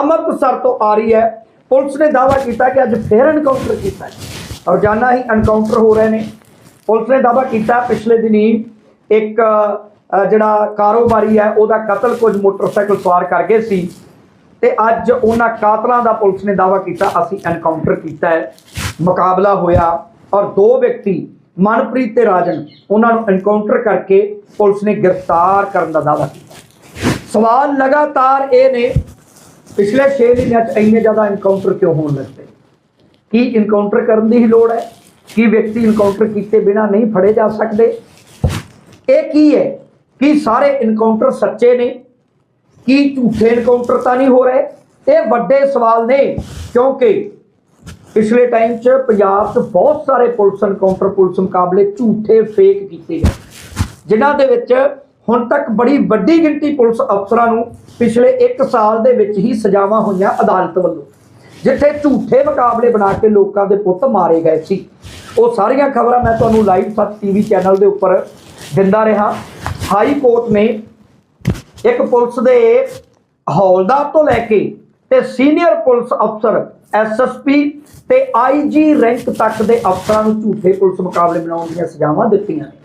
ਅੰਮ੍ਰਿਤਸਰ ਤੋਂ ਆ ਰਹੀ ਹੈ। ਪੁਲਿਸ ਨੇ ਦਾਅਵਾ ਕੀਤਾ ਕਿ ਅੱਜ ਫੇਰ ਐਨਕਾਊਂਟਰ ਕੀਤਾ ਹੈ। ਰੋਜ਼ਾਨਾ ਹੀ ਐਨਕਾਊਂਟਰ ਹੋ ਰਹੇ ਨੇ। ਪੁਲਿਸ ਨੇ ਦਾਅਵਾ ਕੀਤਾ ਪਿਛਲੇ ਦਿਨੀ ਇੱਕ ਜਿਹੜਾ ਕਾਰੋਬਾਰੀ ਹੈ, ਉਹਦਾ ਕਤਲ ਕੁਝ ਮੋਟਰਸਾਈਕਲ ਸਵਾਰ ਕਰ ਗਏ ਸੀ। ਤੇ ਅੱਜ ਉਹਨਾਂ ਕਾਤਲਾਂ ਦਾ ਪੁਲਿਸ ਨੇ ਦਾਅਵਾ ਕੀਤਾ, ਅਸੀਂ ਐਨਕਾਊਂਟਰ ਕੀਤਾ ਹੈ। ਮੁਕਾਬਲਾ ਹੋਇਆ ਔਰ ਦੋ ਵਿਅਕਤੀ, ਮਨਪ੍ਰੀਤ ਤੇ ਰਾਜਨ, ਉਹਨਾਂ ਨੂੰ ਐਨਕਾਊਂਟਰ ਕਰਕੇ ਪੁਲਿਸ ਨੇ ਗ੍ਰਿਫਤਾਰ ਕਰਨ ਦਾ ਦਾਅਵਾ ਕੀਤਾ। ਸਵਾਲ ਲਗਾਤਾਰ ਇਹ ਨੇ ਪਿਛਲੇ 6 ਮਹੀਨਿਆਂ 'ਚ ਇੰਨੇ ਜ਼ਿਆਦਾ ਇਨਕਾਊਂਟਰ ਕਿਉਂ ਹੋਣ ਲੱਗ ਪਏ? ਕੀ ਇਨਕਾਊਂਟਰ ਕਰਨ ਦੀ ਹੀ ਲੋੜ ਹੈ? ਕੀ ਵਿਅਕਤੀ ਇਨਕਾਊਂਟਰ ਕੀਤੇ ਬਿਨਾ ਨਹੀਂ ਫੜੇ ਜਾ ਸਕਦੇ? ਇਹ ਕੀ ਹੈ? ਕੀ ਸਾਰੇ ਇਨਕਾਊਂਟਰ ਸੱਚੇ ਨੇ? ਕੀ ਝੂਠੇ ਇਨਕਾਊਂਟਰ ਤਾਂ ਨਹੀਂ ਹੋ ਰਹੇ? ਇਹ ਵੱਡੇ ਸਵਾਲ ਨੇ, ਕਿਉਂਕਿ ਪਿਛਲੇ ਟਾਈਮ 'ਚ ਪੰਜਾਬ 'ਚ ਬਹੁਤ ਸਾਰੇ ਪੁਲਿਸ ਇਨਕਾਊਂਟਰ ਪੁਲਿਸ ਮੁਕਾਬਲੇ ਝੂਠੇ ਫੇਕ ਕੀਤੇ ਗਏ। ਜਿਨ੍ਹਾਂ ਦੇ ਵਿੱਚ ਹੁਣ ਤੱਕ ਬੜੀ ਵੱਡੀ ਗਿਣਤੀ ਪੁਲਿਸ ਅਫਸਰਾਂ ਨੂੰ ਪਿਛਲੇ 1 ਸਾਲ ਦੇ ਵਿੱਚ ਹੀ ਸਜ਼ਾਵਾਂ ਹੋਈਆਂ ਅਦਾਲਤ ਵੱਲੋਂ, ਜਿੱਥੇ ਝੂਠੇ ਮੁਕਾਬਲੇ ਬਣਾ ਕੇ ਲੋਕਾਂ ਦੇ ਪੁੱਤ ਮਾਰੇ ਗਏ ਸੀ। ਉਹ ਸਾਰੀਆਂ ਖਬਰਾਂ ਮੈਂ ਤੁਹਾਨੂੰ ਲਾਈਵ ਸੱਚ ਟੀਵੀ ਚੈਨਲ ਦੇ ਉੱਪਰ ਦਿੰਦਾ ਰਿਹਾ। ਹਾਈ ਕੋਰਟ ਨੇ ਇੱਕ ਪੁਲਿਸ ਦੇ ਹੌਲਦਾਰ ਤੋਂ ਲੈ ਕੇ ਤੇ ਸੀਨੀਅਰ ਪੁਲਿਸ ਅਫਸਰ ਐਸਐਸਪੀ ਤੇ ਆਈਜੀ ਰੈਂਕ ਤੱਕ ਦੇ ਅਫਸਰਾਂ ਨੂੰ ਝੂਠੇ ਪੁਲਿਸ ਮੁਕਾਬਲੇ ਬਣਾਉਣ ਦੀਆਂ ਸਜ਼ਾਵਾਂ ਦਿੱਤੀਆਂ ਨੇ।